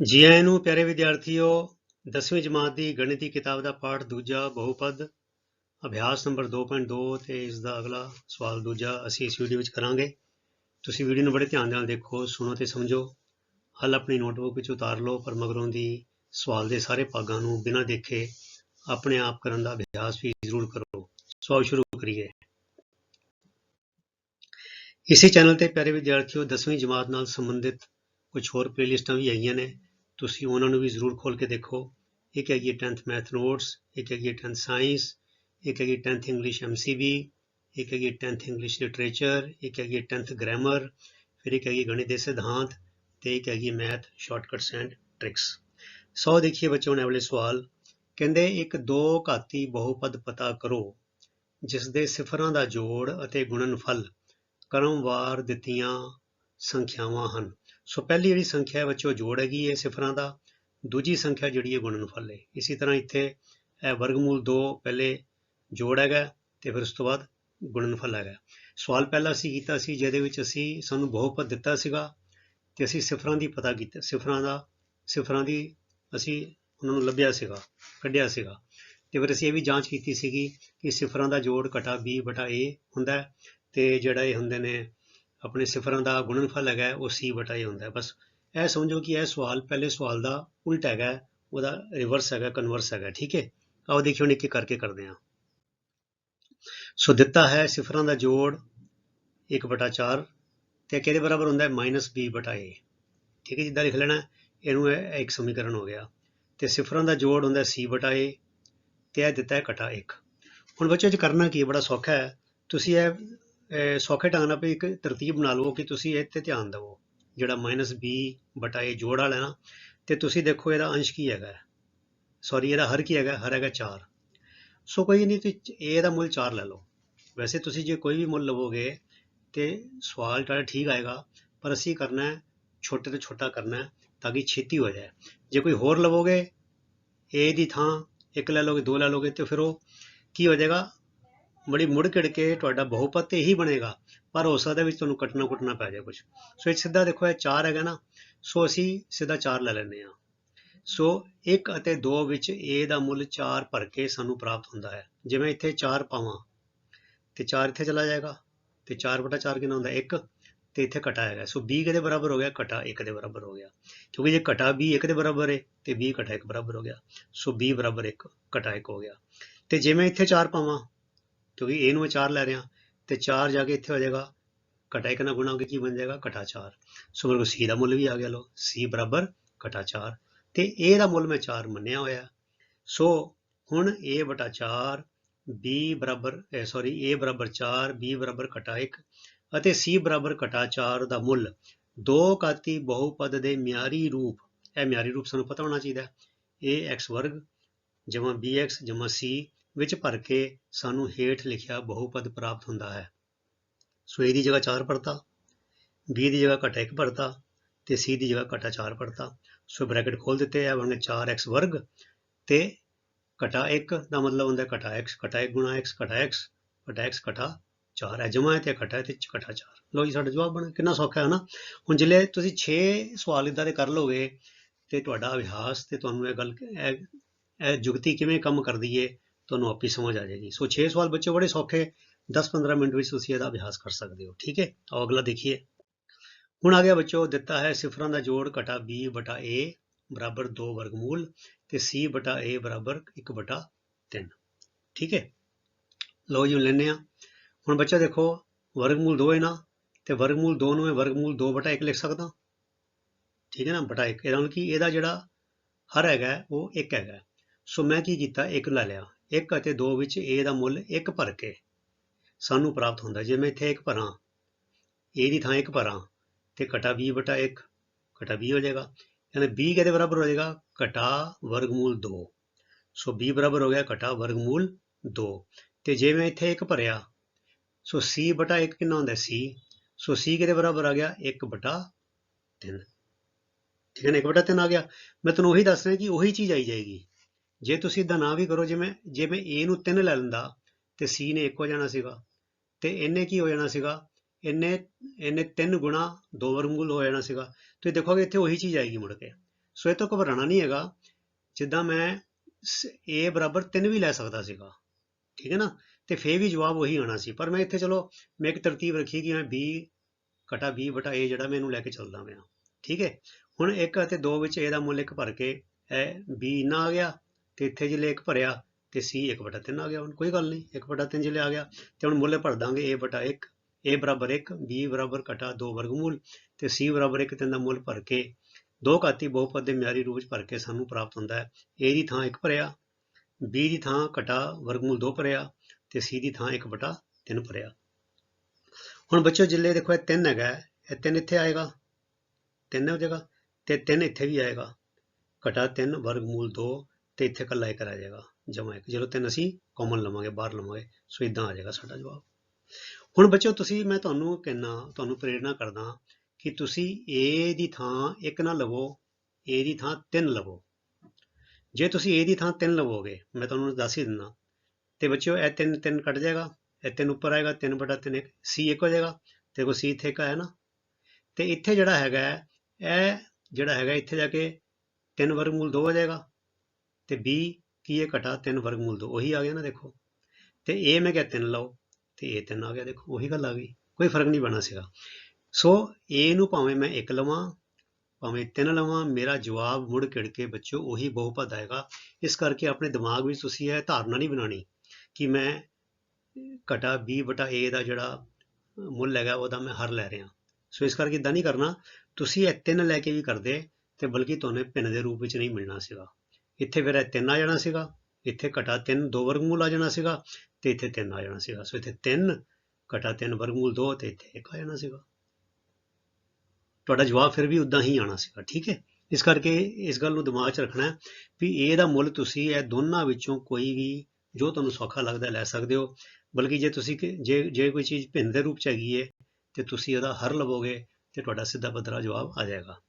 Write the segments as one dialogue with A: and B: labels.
A: ਜੀ ਆਇਆਂ ਨੂੰ ਪਿਆਰੇ ਵਿਦਿਆਰਥੀਓ 10ਵੀਂ ਜਮਾਤ ਦੀ ਗਣਿਤੀ ਕਿਤਾਬ ਦਾ ਪਾਠ ਦੂਜਾ ਬਹੁਪਦ, ਅਭਿਆਸ ਨੰਬਰ 2.2 ਤੇ ਇਸ ਦਾ ਅਗਲਾ ਸਵਾਲ ਦੂਜਾ ਅਸੀਂ ਇਸ ਵੀਡੀਓ ਵਿੱਚ ਕਰਾਂਗੇ। ਤੁਸੀਂ ਵੀਡੀਓ ਨੂੰ ਬੜੇ ਧਿਆਨ ਨਾਲ ਦੇਖੋ, ਸੁਣੋ ਤੇ ਸਮਝੋ। ਹੱਲ ਆਪਣੀ ਨੋਟਬੁੱਕ ਵਿੱਚ ਉਤਾਰ ਲਓ, ਪਰ ਮਗਰੋਂ ਦੀ ਸਵਾਲ ਦੇ ਸਾਰੇ ਭਾਗਾਂ ਨੂੰ ਬਿਨਾਂ ਦੇਖੇ ਆਪਣੇ ਆਪ ਕਰਨ ਦਾ ਅਭਿਆਸ ਵੀ ਜ਼ਰੂਰ ਕਰੋ। ਸੋ ਆਓ ਸ਼ੁਰੂ ਕਰੀਏ। ਇਸੇ ਚੈਨਲ ਤੇ ਪਿਆਰੇ ਵਿਦਿਆਰਥੀਓ 10ਵੀਂ ਜਮਾਤ ਨਾਲ ਸੰਬੰਧਿਤ ਕੁਝ ਹੋਰ ਪਲੇਲਿਸਟਾਂ ਵੀ ਆਈਆਂ ਨੇ। ਤੁਸੀਂ ਉਹਨਾਂ ਨੂੰ ਵੀ ਜ਼ਰੂਰ ਖੋਲ ਕੇ ਦੇਖੋ। ਇੱਕ ਹੈਗੀ 10th ਮੈਥ ਨੋਟਸ ਇੱਕ ਹੈਗੀ 10th ਸਾਇੰਸ ਇੱਕ ਹੈਗੀ 10th ਇੰਗਲਿਸ਼ ਐਮਸੀਬੀ ਇੱਕ ਹੈਗੀ 10th ਇੰਗਲਿਸ਼ ਲਿਟਰੇਚਰ ਇੱਕ ਹੈਗੀ 10th ਗ੍ਰਾਮਰ ਫਿਰ ਇੱਕ ਹੈਗੀ ਗਣਿਤ ਦੇ ਸਿਧਾਂਤ ਤੇ ਇੱਕ ਹੈਗੀ math shortcuts and tricks so ਦੇਖੀਏ ਬੱਚਿਓ ਨੇ ਅਗਲੇ ਸਵਾਲ। ਕਹਿੰਦੇ ਇੱਕ ਦੋ ਘਾਤੀ ਬਹੁਪਦ ਪਤਾ ਕਰੋ ਜਿਸ ਦੇ ਸਿਫਰਾਂ ਦਾ ਜੋੜ ਅਤੇ ਗੁਣਨਫਲ ਕ੍ਰਮਵਾਰ ਦਿੱਤੀਆਂ ਸੰਖਿਆਵਾਂ ਹਨ। ਸੋ ਪਹਿਲੀ ਜਿਹੜੀ ਸੰਖਿਆ ਵਿੱਚੋਂ ਜੋੜ ਹੈਗੀ ਹੈ ਸਿਫਰਾਂ ਦਾ, ਦੂਜੀ ਸੰਖਿਆ ਜਿਹੜੀ ਹੈ ਗੁਣਨਫਲ ਹੈ। ਇਸੇ ਤਰ੍ਹਾਂ ਇੱਥੇ ਇਹ ਵਰਗਮੂਲ 2 ਪਹਿਲੇ ਜੋੜ ਹੈਗਾ ਤੇ ਫਿਰ ਉਸ ਤੋਂ ਬਾਅਦ ਗੁਣਨਫਲ ਹੈਗਾ। ਸਵਾਲ ਪਹਿਲਾਂ ਅਸੀਂ ਕੀਤਾ ਸੀ, ਜਿਹਦੇ ਵਿੱਚ ਅਸੀਂ ਸਾਨੂੰ ਬਹੁਪਦ ਦਿੱਤਾ ਸੀਗਾ ਤੇ ਅਸੀਂ ਸਿਫਰਾਂ ਦੀ ਪਤਾ ਕੀਤਾ, ਸਿਫਰਾਂ ਦਾ, ਸਿਫਰਾਂ ਦੀ ਅਸੀਂ ਉਹਨਾਂ ਨੂੰ ਲੱਭਿਆ ਸੀਗਾ, ਕੱਢਿਆ ਸੀਗਾ। ਤੇ ਫਿਰ ਅਸੀਂ ਇਹ ਵੀ ਜਾਂਚ ਕੀਤੀ ਸੀਗੀ ਕਿ ਸਿਫਰਾਂ ਦਾ ਜੋੜ ਘਟਾ b ਬਟਾ a ਹੁੰਦਾ ਹੈ ਤੇ ਜਿਹੜਾ ਇਹ ਹੁੰਦੇ ਨੇ ਆਪਣੇ ਸਿਫਰਾਂ ਦਾ ਗੁਣਨਫਲ ਹੈਗਾ, ਉਹ c ਬਟਾ a ਹੁੰਦਾ ਹੈ। ਬਸ ਇਹ ਸਮਝੋ ਕਿ ਇਹ ਸਵਾਲ ਪਹਿਲੇ ਸਵਾਲ ਦਾ ਉਲਟ ਹੈਗਾ, ਉਹਦਾ ਰਿਵਰਸ ਹੈਗਾ ਕਨਵਰਸ ਹੈਗਾ, ਠੀਕ ਹੈ? ਆਓ ਦੇਖਿਓ ਨਿੱਕੇ ਕਰਕੇ ਕਰਦੇ ਹਾਂ। ਸੋ ਦਿੱਤਾ ਹੈ ਸਿਫਰਾਂ ਦਾ ਜੋੜ 1 ਬਟਾ 4 ਤੇ ਕਿਹਦੇ ਬਰਾਬਰ ਹੁੰਦਾ ਹੈ? -b ਬਟਾ a ਠੀਕ ਹੈ, ਜਿੱਦਾਂ ਲਿਖ ਲੈਣਾ, ਇਹਨੂੰ ਇਹ ਇੱਕ ਸਮੀਕਰਨ ਹੋ ਗਿਆ। ਤੇ ਸਿਫਰਾਂ ਦਾ ਜੋੜ ਹੁੰਦਾ c ਬਟਾ a ਤੇ ਇਹ ਦਿੱਤਾ ਹੈ ਘਟਾ 1 ਹੁਣ ਬੱਚਿਓ ਜੀ ਕਰਨਾ ਕੀ ਬੜਾ ਸੌਖਾ ਹੈ। ਤੁਸੀਂ ਇਹ ਸੌਖੇ ਢੰਗ ਨਾਲ ਵੀ ਇੱਕ ਤਰਤੀਬ ਬਣਾ ਲਵੋ ਕਿ ਤੁਸੀਂ ਇਹ ਤੇ ਧਿਆਨ ਦਿਵੋ। ਜਿਹੜਾ -b ਬਟਾ ਇਹ ਜੋੜ ਵਾਲਾ ਹੈ ਨਾ, ਤੇ ਤੁਸੀਂ ਦੇਖੋ ਇਹਦਾ ਅੰਸ਼ ਕੀ ਹੈਗਾ। ਸੌਰੀ ਇਹਦਾ ਹਰ ਕੀ ਹੈਗਾ? ਹਰ ਹੈਗਾ 4 ਸੋ ਕੋਈ ਨਹੀਂ, ਤੁਸੀਂ a ਦਾ ਮੁੱਲ 4 ਲੈ ਲਓ। ਵੈਸੇ ਤੁਸੀਂ ਜੇ ਕੋਈ ਵੀ ਮੁੱਲ ਲਵੋਗੇ ਤੇ ਸਵਾਲ ਤੁਹਾਡਾ ਠੀਕ ਆਏਗਾ, ਪਰ ਅਸੀਂ ਕਰਨਾ ਹੈ, ਛੋਟੇ ਤੋਂ ਛੋਟਾ ਕਰਨਾ ਹੈ, ਤਾਂ ਕਿ ਛੇਤੀ ਹੋ ਜਾਏ। ਜੇ ਕੋਈ ਹੋਰ ਲਵੋਗੇ, a ਦੀ ਥਾਂ ਇੱਕ ਲੈ ਲਓਗੇ, ਦੋ ਲੈ ਲਓਗੇ, ਤੇ ਫਿਰ ਉਹ ਕੀ ਹੋ ਜਾਏਗਾ? ਬੜੀ ਮੁੜ ਕਿੜ ਕੇ ਤੁਹਾਡਾ ਬਹੁਪਤ ਤੇ ਹੀ ਬਣੇਗਾ, ਪਰ ਹੋ ਸਕਦਾ ਵਿੱਚ ਤੁਹਾਨੂੰ ਕੱਟਣਾ ਕੁੱਟਣਾ ਪੈ ਜਾਏ ਕੁਝ ਸੋ ਇਹ ਸਿੱਧਾ ਦੇਖੋ, ਇਹ 4 ਹੈਗਾ ਨਾ, ਸੋ ਅਸੀਂ ਸਿੱਧਾ 4 ਲੈ ਲੈਂਦੇ ਹਾਂ। ਸੋ 1 ਅਤੇ 2 ਵਿੱਚ a ਦਾ ਮੁੱਲ 4 ਭਰ ਕੇ ਸਾਨੂੰ ਪ੍ਰਾਪਤ ਹੁੰਦਾ ਹੈ। ਜਿਵੇਂ ਇੱਥੇ 4 ਪਾਵਾਂ, ਤੇ 4 ਇੱਥੇ ਚਲਾ ਜਾਏਗਾ, ਤੇ 4 ਬਟਾ 4 ਕਿੰਨਾ ਹੁੰਦਾ? 1 ਤੇ ਇੱਥੇ ਘਟਾ ਹੈਗਾ। ਸੋ b ਕਿਹਦੇ ਬਰਾਬਰ ਹੋ ਗਿਆ? ਘਟਾ 1 ਦੇ ਬਰਾਬਰ ਹੋ ਗਿਆ। ਕਿਉਂਕਿ ਜੇ ਘਟਾ b 1 ਦੇ ਬਰਾਬਰ ਹੈ ਤੇ b ਘਟਾ 1 ਬਰਾਬਰ ਹੋ ਗਿਆ। ਸੋ b ਬਰਾਬਰ 1 ਘਟਾ 1 ਹੋ ਗਿਆ। ਤੇ ਜਿਵੇਂ ਇੱਥੇ 4 ਪਾਵਾਂ ਕਿਉਂਕਿ a ਨੂੰ ਮੈਂ 4 ਲੈ ਰਿਹਾ ਤੇ 4 ਜਾ ਕੇ ਇੱਥੇ ਹੋ ਜਾਏਗਾ। ਘਟਾ 1 ਨਾਲ ਗੁਣਾ ਹੋ ਕੇ ਕੀ ਬਣ ਜਾਏਗਾ? ਘਟਾ 4 ਸੋ ਮੇਰੇ ਕੋਲ c ਦਾ ਮੁੱਲ ਵੀ ਆ ਗਿਆ ਲੋ c ਬਰਾਬਰ ਘਟਾ 4 ਤੇ a ਦਾ ਮੁੱਲ ਮੈਂ 4 ਮੰਨਿਆ ਹੋਇਆ। ਸੋ ਹੁਣ a ਬਟਾ 4 b ਬਰਾਬਰ ਸੌਰੀ a ਬਰਾਬਰ 4 b ਬਰਾਬਰ ਘਟਾ 1 ਅਤੇ c ਬਰਾਬਰ ਘਟਾ 4 ਦਾ ਮੁੱਲ ਦੋ ਘਾਤੀ ਬਹੁਪਦ ਦੇ ਮਿਆਰੀ ਰੂਪ। ਇਹ ਮਿਆਰੀ ਰੂਪ ਸਾਨੂੰ ਪਤਾ ਹੋਣਾ ਚਾਹੀਦਾ। ਹੈ ax ਵਰਗ ਜਮਾ bx ਜਮਾ c ਵਿੱਚ ਭਰ ਕੇ ਸਾਨੂੰ ਹੇਠ ਲਿਖਿਆ ਬਹੁਪਦ ਪ੍ਰਾਪਤ ਹੁੰਦਾ ਹੈ। ਸੋ a ਦੀ ਜਗ੍ਹਾ 4 ਪੜਤਾ b ਦੀ ਜਗ੍ਹਾ ਘਟਾ 1 ਭਰਤਾ ਤੇ c ਦੀ ਜਗ੍ਹਾ ਘਟਾ 4 ਭਰਤਾ ਸੋ ਬ੍ਰੈਕਟ ਖੋਲ ਦਿੱਤੇ ਆ ਬਣ 4x ਵਰਗ ਤੇ ਘਟਾ 1 ਦਾ ਮਤਲਬ ਹੁੰਦਾ ਘਟਾ x ਘਟਾ 1 ਗੁਣਾ x ਘਟਾ x ਘਟਾ x ਘਟਾ 4 ਹੈ ਜਮਾ ਹੈ ਤੇ ਘਟਾ ਹੈ ਤੇ ਘਟਾ 4 ਲੋ ਜੀ, ਸਾਡਾ ਜਵਾਬ ਬਣ ਕਿੰਨਾ ਸੌਖਾ ਹੈ ਨਾ? ਹੁਣ ਜਿਲੇ ਤੁਸੀਂ 6 ਸਵਾਲ ਇਦਾਂ ਦੇ ਕਰ ਲੋਗੇ ਤੇ ਤੁਹਾਡਾ ਅਭਿਆਸ ਤੇ ਤੁਹਾਨੂੰ ਇਹ ਗੱਲ, ਇਹ ਇਹ ਜੁਗਤੀ ਕਿਵੇਂ ਕੰਮ ਕਰਦੀ ਏ? ਤੁਹਾਨੂੰ ਆਪੇ ਸਮਝ ਆ ਜਾਏਗੀ। ਸੋ 6 ਸਵਾਲ ਬੱਚੇ ਬੜੇ ਸੌਖੇ। 10-15 ਮਿੰਟ ਵਿੱਚ ਤੁਸੀਂ ਇਹਦਾ ਅਭਿਆਸ ਕਰ ਸਕਦੇ ਹੋ, ਠੀਕ ਹੈ? ਆਓ ਅਗਲਾ ਦੇਖੀਏ। ਹੁਣ ਆ ਗਿਆ ਬੱਚੋ ਦਿੱਤਾ ਹੈ ਸਿਫਰਾਂ ਦਾ ਜੋੜ ਘਟਾ b ਬਟਾ a ਬਰਾਬਰ 2 ਵਰਗਮੂਲ ਤੇ c ਬਟਾ a ਬਰਾਬਰ 1 ਬਟਾ 3 ਠੀਕ ਹੈ? ਲਓ ਜੀ ਲੈਨੇ ਆ ਹੁਣ ਬੱਚਾ ਦੇਖੋ, ਵਰਗਮੂਲ 2 ਹੈ ਨਾ, ਤੇ ਵਰਗਮੂਲ 2 ਨੂੰ ਮੈਂ ਵਰਗਮੂਲ 2 ਬਟਾ 1 ਲਿਖ ਸਕਦਾ? ਠੀਕ ਹੈ ਨਾ, ਬਟਾ 1 ਇਹਦਾ ਮਤਲਬ ਕਿ? ਇਹਦਾ ਜਿਹੜਾ ਹਰ ਹੈਗਾ ਉਹ 1 ਹੈਗਾ ਸੋ ਮੈਂ ਕੀ ਕੀਤਾ? 1 ਲੈ ਲਿਆ। 1 ਅਤੇ 2 ਵਿੱਚ a ਦਾ ਮੁੱਲ 1 ਭਰ ਕੇ ਸਾਨੂੰ ਪ੍ਰਾਪਤ ਹੁੰਦਾ। ਜੇ ਮੈਂ ਇੱਥੇ 1 ਭਰਾਂ, a ਦੀ ਥਾਂ 1 ਭਰਾਂ ਤੇ ਘਟਾ b ਬਟਾ 1 ਘਟਾ b ਹੋ ਜਾਏਗਾ। ਯਾਨੀ b ਕਿਹਦੇ ਬਰਾਬਰ ਹੋ ਜਾਏਗਾ? ਘਟਾ ਵਰਗਮੂਲ 2 ਸੋ b ਬਰਾਬਰ ਹੋ ਗਿਆ, ਘਟਾ ਵਰਗਮੂਲ 2 ਤੇ ਜੇ ਮੈਂ ਇੱਥੇ 1 ਭਰਿਆ, ਸੋ c ਬਟਾ 1 ਕਿੰਨਾ ਹੁੰਦਾ? C ਸੋ c ਕਿਹਦੇ ਬਰਾਬਰ ਆ ਗਿਆ? 1 ਬਟਾ 3 ਠੀਕ ਹੈ ਨਾ? 1 ਬਟਾ 3 ਆ ਗਿਆ। ਮੈਂ ਤੁਹਾਨੂੰ ਉਹੀ ਦੱਸ ਰਿਹਾ ਕਿ ਉਹੀ ਚੀਜ਼ ਆਈ ਜਾਏਗੀ। ਜੇ ਤੁਸੀਂ ਇਦਾਂ ਨਾ ਵੀ ਕਰੋ ਜਿਵੇਂ ਜੇ ਮੈਂ a ਨੂੰ 3 ਲੈ ਲੈਂਦਾ ਤੇ c ਨੇ 1 ਹੋ ਜਾਣਾ ਸੀਗਾ, ਤੇ ਇਹਨੇ ਕੀ ਹੋ ਜਾਣਾ ਸੀਗਾ? ਇਹਨੇ ਇਹਨੇ 3 ਗੁਣਾ 2 ਵਰਗਮੂਲ ਹੋ ਜਾਣਾ ਸੀਗਾ। ਤੁਸੀਂ ਦੇਖੋਗੇ ਇੱਥੇ ਉਹੀ ਚੀਜ਼ ਆਏਗੀ ਮੁੜ ਕੇ। ਸੋ ਇਹ ਤੋਂ ਘਬਰਾਣਾ ਨਹੀਂ ਹੈਗਾ। ਜਿੱਦਾਂ ਮੈਂ a ਬਰਾਬਰ 3 ਵੀ ਲੈ ਸਕਦਾ ਸੀਗਾ। ਠੀਕ ਹੈ ਨਾ? ਤੇ ਫੇਰ ਵੀ ਜਵਾਬ ਉਹੀ ਆਣਾ ਸੀ। ਪਰ ਮੈਂ ਇੱਥੇ ਚਲੋ, ਮੈਂ ਇੱਕ ਤਰਤੀਬ ਰੱਖੀ ਕਿ ਮੈਂ b ਘਟਾ b ਬਟਾ a ਜਿਹੜਾ ਮੈਂ ਇਹਨੂੰ ਲੈ ਕੇ ਚੱਲਦਾ ਪਿਆ। ਠੀਕ ਹੈ? ਹੁਣ 1 ਅਤੇ 2 ਵਿੱਚ a ਦਾ ਮੁੱਲ 1 ਭਰ ਕੇ, ਇਹ b ਇੰਨਾ ਆ ਗਿਆ। ਤੇ ਇੱਥੇ ਜਿਲੇ 1 ਭਰਿਆ ਤੇ c 1 ਬਟਾ 3 ਆ ਗਿਆ ਹੁਣ, ਕੋਈ ਗੱਲ ਨਹੀਂ 1 ਬਟਾ 3 ਜਿਲੇ ਆ ਗਿਆ ਤੇ ਹੁਣ ਮੁੱਲ ਭਰ ਦਾਂਗੇ, a ਬਟਾ 1 a ਬਰਾਬਰ 1 b ਬਰਾਬਰ ਘਟਾ 2 ਵਰਗਮੂਲ ਤੇ c ਬਰਾਬਰ 1 ਤਿੰਨ ਦਾ ਮੁੱਲ ਭਰ ਕੇ ਦੋ ਘਾਤੀ ਬਹੁਪਦ ਦੇ ਮਿਆਰੀ ਰੂਪ ਵਿੱਚ ਭਰ ਕੇ ਸਾਨੂੰ ਪ੍ਰਾਪਤ ਹੁੰਦਾ ਹੈ। A ਦੀ ਥਾਂ 1 ਭਰਿਆ, b ਦੀ ਥਾਂ ਘਟਾ ਵਰਗਮੂਲ 2 ਭਰਿਆ ਤੇ c ਦੀ ਥਾਂ 1 ਬਟਾ 3 ਭਰਿਆ। ਹੁਣ ਬੱਚਿਓ ਜਿੱਲੇ ਦੇਖੋ ਇਹ 3 ਹੈਗਾ, ਇਹ 3 ਇੱਥੇ ਆਏਗਾ 3 ਹੋ ਜਾਏਗਾ ਤੇ 3 ਇੱਥੇ ਵੀ ਆਏਗਾ। ਘਟਾ 3 ਵਰਗਮੂਲ 2 ਤੇ ਇੱਥੇ ਇਕੱਲਾ ਇੱਕ ਰਹਿ ਜਾਏਗਾ, ਜਮਾ ਇੱਕ। ਜਦੋਂ ਤਿੰਨ ਅਸੀਂ ਕਾਮਨ ਲਵਾਂਗੇ, ਬਾਹਰ ਲਵਾਂਗੇ, ਸੋ ਇਦਾਂ ਆ ਜਾਏਗਾ ਸਾਡਾ ਜਵਾਬ। ਹੁਣ ਬੱਚਿਓ, ਤੁਸੀਂ, ਮੈਂ ਤੁਹਾਨੂੰ ਕਹਿਣਾ ਤੁਹਾਨੂੰ ਪ੍ਰੇਰਣਾ ਕਰਦਾ ਕਿ ਤੁਸੀਂ a ਦੀ ਥਾਂ ਇੱਕ ਨਾ ਲਵੋ, a ਦੀ ਥਾਂ ਤਿੰਨ ਲਵੋ। ਜੇ ਤੁਸੀਂ a ਦੀ ਥਾਂ ਤਿੰਨ ਲਵੋਗੇ, ਮੈਂ ਤੁਹਾਨੂੰ ਦੱਸ ਹੀ ਦਿੰਦਾ, ਤੇ ਬੱਚਿਓ, ਇਹ 3 3 ਕੱਟ ਜਾਏਗਾ, ਇਹ ਤਿੰਨ ਉੱਪਰ ਆਏਗਾ 3 ਬਟਾ 3 ਇੱਕ, c ਇੱਕ ਹੋ ਜਾਏਗਾ, ਤੇ ਕੋ c ਇੱਥੇ ਇੱਕ ਆਇਆ ਨਾ। ਤੇ ਇੱਥੇ ਜਿਹੜਾ ਹੈਗਾ, ਇਹ ਜਿਹੜਾ ਹੈਗਾ, ਇੱਥੇ ਜਾ ਕੇ 3 ਵਰਗਮੂਲ 2 ਹੋ ਜਾਏਗਾ ਤੇ b ਕੀ ਹੈ ਘਟਾ 3 ਵਰਗਮੂਲ 2 ਉਹੀ ਆ ਗਿਆ ਨਾ ਦੇਖੋ। ਤੇ a ਮੈਂ ਕਿਹਾ 3 ਲਓ, ਤੇ a 3 ਆ ਗਿਆ, ਦੇਖੋ, ਉਹੀ ਗੱਲ ਆ ਗਈ, ਕੋਈ ਫ਼ਰਕ ਨਹੀਂ ਪੈਣਾ ਸੀਗਾ। ਸੋ a ਨੂੰ ਭਾਵੇਂ ਮੈਂ 1 ਲਵਾਂ, ਭਾਵੇਂ 3 ਲਵਾਂ, ਮੇਰਾ ਜਵਾਬ ਮੁੜ ਕਿੜ ਕੇ ਬੱਚੋ ਉਹੀ ਬਹੁਪਦ ਆਏਗਾ। ਇਸ ਕਰਕੇ ਆਪਣੇ ਦਿਮਾਗ ਵਿੱਚ ਤੁਸੀਂ ਇਹ ਧਾਰਨਾ ਨਹੀਂ ਬਣਾਣੀ ਕਿ ਮੈਂ ਘਟਾ b ਬਟਾ a ਦਾ ਜਿਹੜਾ ਮੁੱਲ ਹੈਗਾ, ਉਹਦਾ ਮੈਂ ਹਰ ਲੈ ਰਿਹਾ। ਸੋ ਇਸ ਕਰਕੇ ਇਦਾਂ ਨਹੀਂ ਕਰਨਾ। ਤੁਸੀਂ ਇਹ ਤਿੰਨ ਲੈ ਕੇ ਵੀ ਕਰਦੇ, ਤੇ ਬਲਕਿ ਤੁਹਾਨੂੰ ਭਿੰਨ ਦੇ ਰੂਪ ਵਿੱਚ ਨਹੀਂ ਮਿਲਣਾ ਸੀਗਾ। ਇੱਥੇ ਫਿਰ ਇਹ ਤਿੰਨ ਆ ਜਾਣਾ ਸੀਗਾ, ਇੱਥੇ ਘਟਾ 3 ਦੋ ਵਰਗਮੂਲ ਆ ਜਾਣਾ ਸੀਗਾ ਤੇ ਇੱਥੇ 3 ਆ ਜਾਣਾ ਸੀਗਾ। ਸੋ ਇੱਥੇ 3 ਘਟਾ 3 ਵਰਗਮੂਲ 2 ਤੇ ਇੱਥੇ 1 ਆ ਜਾਣਾ ਸੀਗਾ। ਤੁਹਾਡਾ ਜਵਾਬ ਫਿਰ ਵੀ ਉਦਾਂ ਹੀ ਆਣਾ ਸੀਗਾ, ਠੀਕ ਹੈ? ਇਸ ਕਰਕੇ ਇਸ ਗੱਲ ਨੂੰ ਦਿਮਾਗ 'ਚ ਰੱਖਣਾ ਵੀ ਇਹ ਦਾ ਮੁੱਲ ਤੁਸੀਂ ਇਹ ਦੋਨਾਂ ਵਿੱਚੋਂ ਕੋਈ ਵੀ ਜੋ ਤੁਹਾਨੂੰ ਸੌਖਾ ਲੱਗਦਾ ਲੈ ਸਕਦੇ ਹੋ। ਬਲਕਿ ਜੇ ਤੁਸੀਂ ਕਿ- ਜੇ ਜੇ ਕੋਈ ਚੀਜ਼ ਭਿੰਨ ਦੇ ਰੂਪ 'ਚ ਹੈਗੀ ਹੈ ਤੇ ਤੁਸੀਂ ਉਹਦਾ ਹਰ ਲਵੋਗੇ ਤੇ ਤੁਹਾਡਾ ਸਿੱਧਾ ਬੱਦਰਾ ਜਵਾਬ ਆ ਜਾਏਗਾ।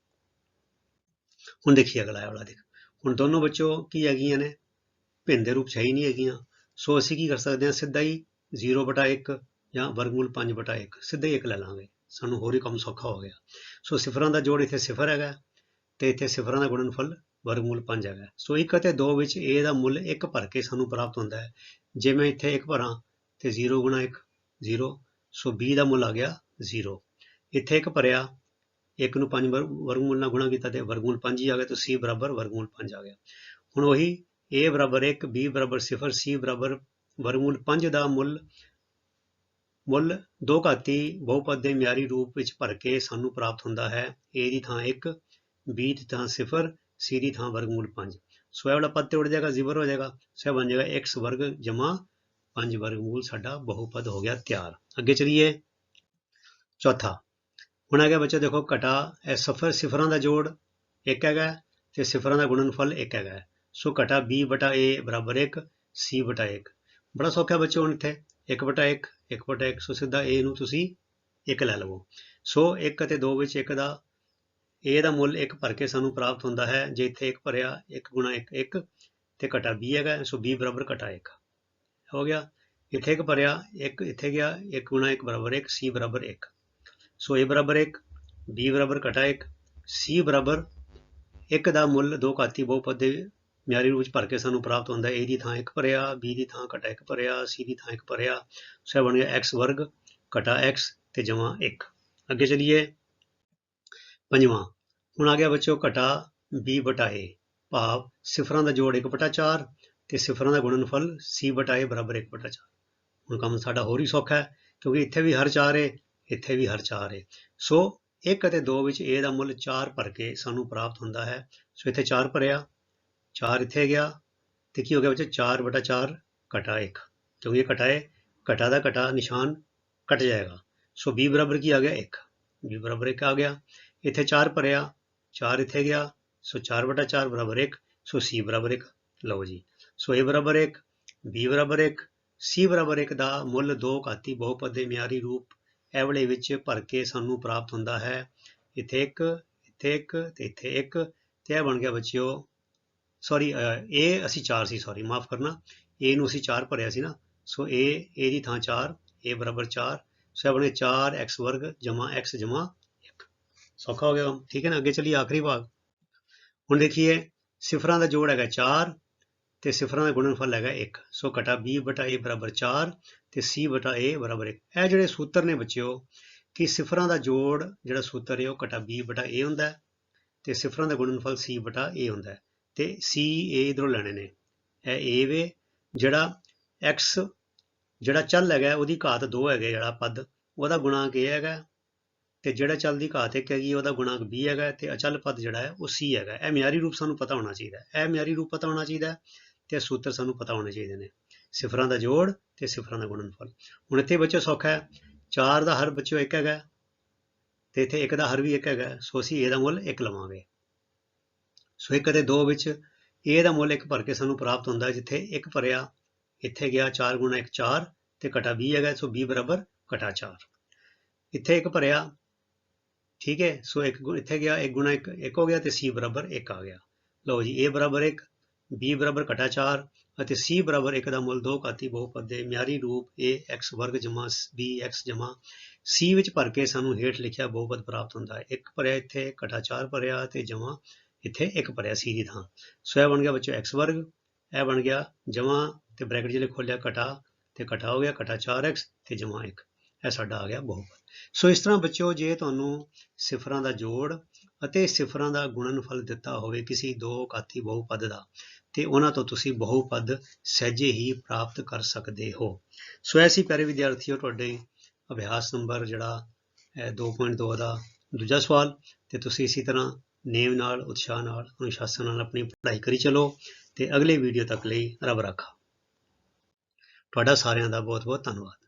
A: ਹੁਣ ਦੇਖੀਏ ਅਗਲਾ ਵਾਲਾ ਦੇਖ। ਹੁਣ ਦੋਨੋਂ ਬੱਚੋ ਕੀ ਹੈਗੀਆਂ ਨੇ? ਭਿੰਨ ਦੇ ਰੂਪ 'ਚ ਹੈ ਹੀ ਨਹੀਂ ਹੈਗੀਆਂ। ਸੋ ਅਸੀਂ ਕੀ ਕਰ ਸਕਦੇ ਹਾਂ? ਸਿੱਧਾ ਹੀ 0/1 ਜਾਂ ਵਰਗਮੂਲ 5/1 ਸਿੱਧਾ ਹੀ 1 ਲੈ ਲਾਂਗੇ। ਸਾਨੂੰ ਹੋਰ ਹੀ ਕੰਮ ਸੌਖਾ ਹੋ ਗਿਆ। ਸੋ ਸਿਫਰਾਂ ਦਾ ਜੋੜ ਇੱਥੇ ਸਿਫਰ ਹੈਗਾ ਤੇ ਇੱਥੇ ਸਿਫਰਾਂ ਦਾ ਗੁਣਨਫਲ ਵਰਗਮੂਲ 5 ਹੈਗਾ। ਸੋ 1 ਅਤੇ 2 ਵਿੱਚ a ਦਾ ਮੁੱਲ 1 ਭਰ ਕੇ ਸਾਨੂੰ ਪ੍ਰਾਪਤ ਹੁੰਦਾ ਹੈ। ਜੇ ਮੈਂ ਇੱਥੇ 1 ਭਰਾਂ ਤੇ 0 ਗੁਣਾ 1 0 ਸੋ b ਦਾ ਮੁੱਲ ਆ ਗਿਆ 0 ਇੱਥੇ 1 ਭਰਿਆ 1 ਨੂੰ 5 ਵਰਗਮੂਲ ਨਾਲ ਗੁਣਾ ਕੀਤਾ ਤੇ ਵਰਗਮੂਲ 5 ਹੀ ਆ ਗਿਆ ਤਾਂ c ਬਰਾਬਰ ਵਰਗਮੂਲ 5 ਆ ਗਿਆ। ਹੁਣ ਉਹੀ a ਬਰਾਬਰ 1 b ਬਰਾਬਰ 0 c ਬਰਾਬਰ ਵਰਗਮੂਲ 5 ਦਾ ਮੁੱਲ ਮੁੱਲ ਦੋ ਘਾਤੀ ਬਹੁਪਦ ਦੇ ਮਿਆਰੀ ਰੂਪ ਵਿੱਚ ਭਰ ਕੇ ਸਾਨੂੰ ਪ੍ਰਾਪਤ ਹੁੰਦਾ ਹੈ a ਦੀ ਥਾਂ 1 b ਦੀ ਥਾਂ 0 c ਦੀ ਥਾਂ ਵਰਗਮੂਲ 5 ਸੋ ਇਹ ਵਾਲਾ ਪਦ ਤੇ ਉੜ ਜਾਏਗਾ ਜ਼ੀਰੋ ਹੋ ਜਾਏਗਾ, ਸੋ ਇਹ ਬਣ ਜਾਏਗਾ x ਵਰਗ ਜਮਾ 5 ਵਰਗਮੂਲ ਸਾਡਾ ਬਹੁਪਦ ਹੋ ਗਿਆ ਤਿਆਰ। ਅੱਗੇ ਚਲੀਏ। ਚੌਥਾ। ਹੁਣ ਹੈਗਾ ਬੱਚਾ ਦੇਖੋ ਘਟਾ, ਇਹ ਸਫਰ, ਸਿਫਰਾਂ ਦਾ ਜੋੜ ਇੱਕ ਹੈਗਾ ਤੇ ਸਿਫਰਾਂ ਦਾ ਗੁਣਨਫਲ ਇੱਕ ਹੈਗਾ। ਸੋ ਘਟਾ b ਬਟਾ a ਬਰਾਬਰ 1 c ਬਟਾ 1 ਬੜਾ ਸੌਖਾ ਬੱਚੇ ਹੁਣ ਇੱਥੇ 1 ਬਟਾ 1 1 ਬਟਾ 1 ਸੋ ਸਿੱਧਾ a ਨੂੰ ਤੁਸੀਂ 1 ਲੈ ਲਵੋ। ਸੋ 1 ਅਤੇ 2 ਵਿੱਚ 1 ਦਾ, a ਦਾ ਮੁੱਲ 1 ਭਰ ਕੇ ਸਾਨੂੰ ਪ੍ਰਾਪਤ ਹੁੰਦਾ ਹੈ। ਜੇ ਇੱਥੇ 1 ਭਰਿਆ 1 ਗੁਣਾ 1 1 ਤੇ ਘਟਾ b ਹੈਗਾ, ਸੋ b ਬਰਾਬਰ ਘਟਾ 1 ਹੋ ਗਿਆ? ਇੱਥੇ 1 ਭਰਿਆ 1 ਇੱਥੇ ਗਿਆ 1 ਗੁਣਾ 1 ਬਰਾਬਰ 1 c ਬਰਾਬਰ 1 ਸੋ a ਬਰਾਬਰ 1 b ਬਰਾਬਰ ਘਟਾ 1 c ਬਰਾਬਰ 1 ਦਾ ਮੁੱਲ ਦੋ ਘਾਤੀ ਬਹੁਪਦ ਦੇ ਮਿਆਰੀ ਰੂਪ ਵਿੱਚ ਭਰ ਕੇ ਸਾਨੂੰ ਪ੍ਰਾਪਤ ਹੁੰਦਾ ਹੈ। A ਦੀ ਥਾਂ 1 ਭਰਿਆ, b ਦੀ ਥਾਂ ਘਟਾ 1 ਭਰਿਆ, c ਦੀ ਥਾਂ 1 ਭਰਿਆ। ਸੋ ਬਣ ਗਿਆ x ਵਰਗ ਘਟਾ x ਤੇ ਜਮਾ 1 ਅੱਗੇ ਚਲੀਏ। ਪੰਜਵਾਂ, ਹੁਣ ਆ ਗਿਆ ਬੱਚੋ ਘਟਾ b ਬਟਾ a ਭਾਵ ਸਿਫਰਾਂ ਦਾ ਜੋੜ 1 ਬਟਾ 4 ਤੇ ਸਿਫਰਾਂ ਦਾ ਗੁਣਨਫਲ c ਬਟਾ a ਬਰਾਬਰ 1 ਬਟਾ 4 ਹੁਣ ਕੰਮ ਸਾਡਾ ਹੋਰ ਹੀ ਸੌਖਾ ਹੈ, ਕਿਉਂਕਿ ਇੱਥੇ ਵੀ ਹਰ ਚਾਰ ਹੈ ਇੱਥੇ ਵੀ ਹਰ 4 ਹੈ ਸੋ 1 ਅਤੇ 2 ਵਿੱਚ a ਦਾ ਮੁੱਲ 4 ਭਰ ਕੇ ਸਾਨੂੰ ਪ੍ਰਾਪਤ ਹੁੰਦਾ ਹੈ। ਸੋ ਇੱਥੇ 4 ਭਰਿਆ 4 ਇੱਥੇ ਗਿਆ ਤੇ ਕੀ ਹੋ ਗਿਆ ਬੱਚੇ? 4 ਬਟਾ 4 ਘਟਾ 1 ਕਿਉਂਕਿ ਇਹ ਘਟਾ ਘਟਾ ਦਾ ਘਟਾ ਨਿਸ਼ਾਨ ਕੱਟ ਜਾਏਗਾ। ਸੋ b ਬਰਾਬਰ ਕੀ ਆ ਗਿਆ? 1 b ਬਰਾਬਰ 1 ਆ ਗਿਆ। ਇੱਥੇ 4 ਭਰਿਆ 4 ਇੱਥੇ ਗਿਆ। ਸੋ 4 ਬਟਾ 4 ਬਰਾਬਰ 1 ਸੋ c ਬਰਾਬਰ 1 ਲਓ ਜੀ। ਸੋ a ਬਰਾਬਰ 1 b ਬਰਾਬਰ 1 c ਬਰਾਬਰ 1 ਦਾ ਮੁੱਲ ਦੋ ਘਾਤੀ ਬਹੁਪਦ ਦੇ ਮਿਆਰੀ ਰੂਪ ਐਵਲੇ ਵਿੱਚ ਭਰ ਕੇ ਸਾਨੂੰ ਪ੍ਰਾਪਤ ਹੁੰਦਾ ਹੈ। ਇੱਥੇ ਇੱਕ ਇੱਥੇ ਇੱਕ ਤੇ ਇੱਥੇ ਇੱਕ ਤੇ ਇਹ ਬਣ ਗਿਆ ਬੱਚਿਓ ਸੌਰੀ ਇਹ ਅਸੀਂ 4 ਸੀ ਸੌਰੀ ਮਾਫ ਕਰਨਾ। ਇਹ ਨੂੰ ਅਸੀਂ 4 ਭਰਿਆ ਸੀ ਨਾ, ਸੋ a a ਦੀ ਥਾਂ 4 ਇਹ ਬਰਾਬਰ 4 ਸੋ ਇਹ ਬਣੇ 4x ਵਰਗ ਜਮਾ x ਜਮਾ 1 ਸੌਖਾ ਹੋ ਗਿਆ ਠੀਕ ਹੈ ਨਾ? ਅੱਗੇ ਚਲੀਏ ਆਖਰੀ ਭਾਗ। ਹੁਣ ਦੇਖੀਏ, ਸਿਫਰਾਂ ਦਾ ਜੋੜ ਹੈਗਾ 4 ਤੇ ਸਿਫਰਾਂ ਦਾ ਗੁਣਨਫਲ ਹੈਗਾ 1 ਸੋ ਘਟਾ b ਬਟਾ a ਬਰਾਬਰ 4 ਤੇ c ਬਟਾ a ਬਰਾਬਰ 1 ਇਹ ਜਿਹੜੇ ਸੂਤਰ ਨੇ ਬੱਚਿਓ, ਕਿ ਸਿਫਰਾਂ ਦਾ ਜੋੜ ਜਿਹੜਾ ਸੂਤਰ ਹੈ ਉਹ ਘਟਾ b ਬਟਾ a ਹੁੰਦਾ ਹੈ ਤੇ ਸਿਫਰਾਂ ਦਾ ਗੁਣਨਫਲ c ਬਟਾ a ਹੁੰਦਾ ਹੈ ਤੇ c, a ਇਧਰੋਂ ਲੈਣੇ ਨੇ। ਇਹ a ਵੇ, ਜਿਹੜਾ x, ਜਿਹੜਾ ਚੱਲ ਹੈਗਾ ਉਹਦੀ ਘਾਤ 2 ਹੈਗਾ ਜਿਹੜਾ ਪਦ, ਉਹਦਾ ਗੁਣਾਂਕ a ਹੈਗਾ ਤੇ ਜਿਹੜਾ ਚੱਲ ਦੀ ਘਾਤ ਇੱਕ ਹੈਗੀ, ਉਹਦਾ ਗੁਣਾਂਕ b ਹੈਗਾ ਤੇ ਅਚਲ ਪਦ ਜਿਹੜਾ ਹੈ ਉਹ c ਹੈਗਾ ਇਹ ਮਿਆਰੀ ਰੂਪ ਸਾਨੂੰ ਪਤਾ ਹੋਣਾ ਚਾਹੀਦਾ ਹੈ। ਇਹ ਮਿਆਰੀ ਰੂਪ ਪਤਾ ਹੋਣਾ ਚਾਹੀਦਾ ਤੇ ਸੂਤਰ ਸਾਨੂੰ ਪਤਾ ਹੋਣੇ ਚਾਹੀਦੇ ਨੇ। ਸਿਫਰਾਂ ਦਾ ਜੋੜ ਤੇ ਸਿਫਰਾਂ ਦਾ ਗੁਣਨਫਲ। ਹੁਣ ਇੱਥੇ ਬੱਚੋ ਸੌਖਾ ਹੈ। 4 ਦਾ ਹਰ ਬੱਚੋ 1 ਹੈਗਾ ਤੇ ਇੱਥੇ 1 ਦਾ ਹਰ ਵੀ 1 ਹੈਗਾ ਸੋ ਅਸੀਂ a ਦਾ ਮੁੱਲ 1 ਲਵਾਂਗੇ। ਸੋ 1 ਅਤੇ 2 ਵਿੱਚ a ਦਾ ਮੁੱਲ 1 ਭਰ ਕੇ ਸਾਨੂੰ ਪ੍ਰਾਪਤ ਹੁੰਦਾ ਜਿੱਥੇ 1 ਭਰਿਆ ਇੱਥੇ ਗਿਆ 4 ਗੁਣਾ 1 4 ਤੇ ਘਟਾ b ਹੈਗਾ ਸੋ b ਬਰਾਬਰ ਘਟਾ 4 ਇੱਥੇ 1 ਭਰਿਆ, ਠੀਕ ਹੈ। ਸੋ 1 ਇੱਥੇ ਗਿਆ 1 ਗੁਣਾ 1 1 ਹੋ ਗਿਆ ਤੇ c ਬਰਾਬਰ 1 ਆ ਗਿਆ। ਲਓ ਜੀ, a ਬਰਾਬਰ 1 b ਬਰਾਬਰ ਘਟਾ 4 ਅਤੇ c ਬਰਾਬਰ 1 ਦਾ ਮੁੱਲ ਦੋ ਘਾਤੀ ਬਹੁਪਦ ਦੇ ਮਿਆਰੀ ਰੂਪ a x ਵਰਗ ਜਮਾ b x ਜਮਾ c ਵਿੱਚ ਭਰ ਕੇ ਸਾਨੂੰ ਹੇਠ ਲਿਖਿਆ ਬਹੁਪਦ ਪ੍ਰਾਪਤ ਹੁੰਦਾ ਹੈ। ਇੱਕ ਭਰਿਆ ਇੱਥੇ, ਘਟਾ 4 ਭਰਿਆ ਤੇ ਜਮਾ ਇੱਥੇ ਇੱਕ ਭਰਿਆ c ਦੀ ਥਾਂ। ਸੋ ਇਹ ਬਣ ਗਿਆ ਬੱਚੋ x ਵਰਗ, ਇਹ ਬਣ ਗਿਆ ਜਮਾ ਤੇ ਬ੍ਰੈਕਟ ਜਿਹੜੇ ਖੋਲਿਆ ਘਟਾ ਤੇ ਘਟਾ ਹੋ ਗਿਆ ਘਟਾ 4x ਤੇ ਜਮਾ 1 ਇਹ ਸਾਡਾ ਆ ਗਿਆ ਬਹੁਪਦ। ਸੋ ਇਸ ਤਰ੍ਹਾਂ ਬੱਚਿਓ ਜੇ ਤੁਹਾਨੂੰ ਸਿਫਰਾਂ ਦਾ ਜੋੜ ਅਤੇ ਸਿਫਰਾਂ ਦਾ ਗੁਣਨਫਲ ਦਿੱਤਾ ਹੋਵੇ ਕਿਸੇ ਦੋ ਘਾਤੀ ਬਹੁਪਦ ਦਾ ਤੇ ਉਹਨਾਂ ਤੋਂ ਤੁਸੀਂ ਬਹੁਪਦ ਸਹਿਜੇ ਹੀ ਪ੍ਰਾਪਤ ਕਰ ਸਕਦੇ ਹੋ। ਸੋ ਐਸੀ ਪਿਆਰੇ ਵਿਦਿਆਰਥੀਓ, ਤੁਹਾਡੇ ਅਭਿਆਸ ਨੰਬਰ ਜਿਹੜਾ ਹੈ 2.2 ਦਾ ਦੂਜਾ ਸਵਾਲ ਤੇ ਤੁਸੀਂ ਇਸੇ ਤਰ੍ਹਾਂ ਨੇਮ ਨਾਲ, ਉਤਸ਼ਾਹ ਨਾਲ, ਅਨੁਸ਼ਾਸਨ ਨਾਲ ਆਪਣੀ ਪੜ੍ਹਾਈ ਕਰੀ ਚਲੋ ਤੇ ਅਗਲੇ ਵੀਡੀਓ ਤੱਕ ਲਈ ਰੱਬ ਰਾਖਾ। ਤੁਹਾਡਾ ਸਾਰਿਆਂ ਦਾ ਬਹੁਤ ਬਹੁਤ ਧੰਨਵਾਦ।